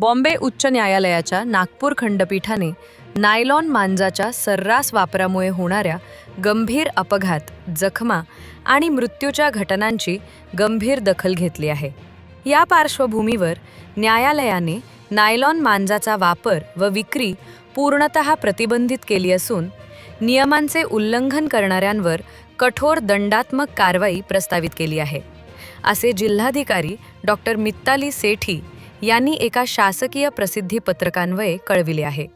बॉम्बे उच्च न्यायालयाच्या नागपूर खंडपीठाने नायलॉन मांजाच्या सर्रास वापरामुळे होणाऱ्या गंभीर अपघात जखमा आणि मृत्यूच्या घटनांची गंभीर दखल घेतली आहे. या पार्श्वभूमीवर न्यायालयाने नायलॉन मांजाचा वापर व विक्री पूर्णतः प्रतिबंधित केली असून नियमांचे उल्लंघन करणाऱ्यांवर कठोर दंडात्मक कारवाई प्रस्तावित केली आहे. असे जिल्हाधिकारी डॉक्टर मित्ताली सेठी यांनी एका शासकीय प्रसिद्धी पत्रकान्वये कळविले आहे.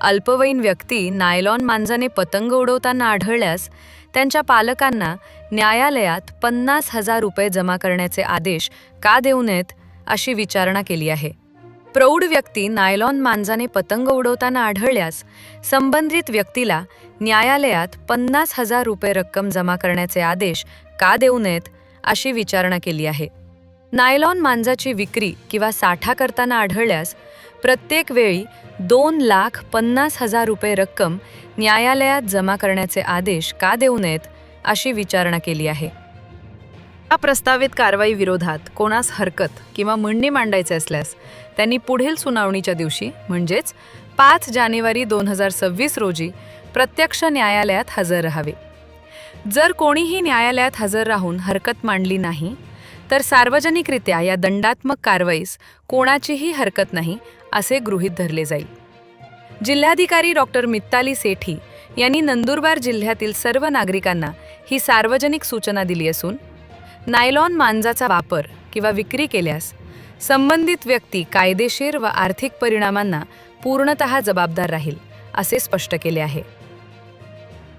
अल्पवयीन व्यक्ती नायलॉन मांजाने पतंग उडवताना आढळल्यास त्यांच्या पालकांना न्यायालयात पन्नास हजार रुपये जमा करण्याचे आदेश का देऊ नयेत अशी विचारणा केली आहे. प्रौढ व्यक्ती नायलॉन मांजाने पतंग उडवताना आढळल्यास संबंधित व्यक्तीला न्यायालयात पन्नास हजार रुपये रक्कम जमा करण्याचे आदेश का देऊ नयेत अशी विचारणा केली आहे. नायलॉन मांजाची विक्री किंवा साठा करताना आढळल्यास प्रत्येक वेळी दोन लाख पन्नास हजार रुपये रक्कम न्यायालयात जमा करण्याचे आदेश का देऊ नयेत अशी विचारणा केली आहे. या प्रस्तावित कारवाई विरोधात कोणास हरकत किंवा म्हणणी मांडायचे असल्यास त्यांनी पुढील सुनावणीच्या दिवशी म्हणजेच पाच जानेवारी दोन हजार सव्वीस रोजी प्रत्यक्ष न्यायालयात हजर राहावे. जर कोणीही न्यायालयात हजर राहून हरकत मांडली नाही तर सार्वजनिकरित्या या दंडात्मक कारवाईस कोणाचीही हरकत नाही असे गृहीत धरले जाईल. जिल्हाधिकारी डॉक्टर मित्ताली सेठी यांनी नंदुरबार जिल्ह्यातील सर्व नागरिकांना ही सार्वजनिक सूचना दिली असून नायलॉन मांजाचा वापर किंवा विक्री केल्यास संबंधित व्यक्ती कायदेशीर व आर्थिक परिणामांना पूर्णतः जबाबदार राहील असे स्पष्ट केले आहे.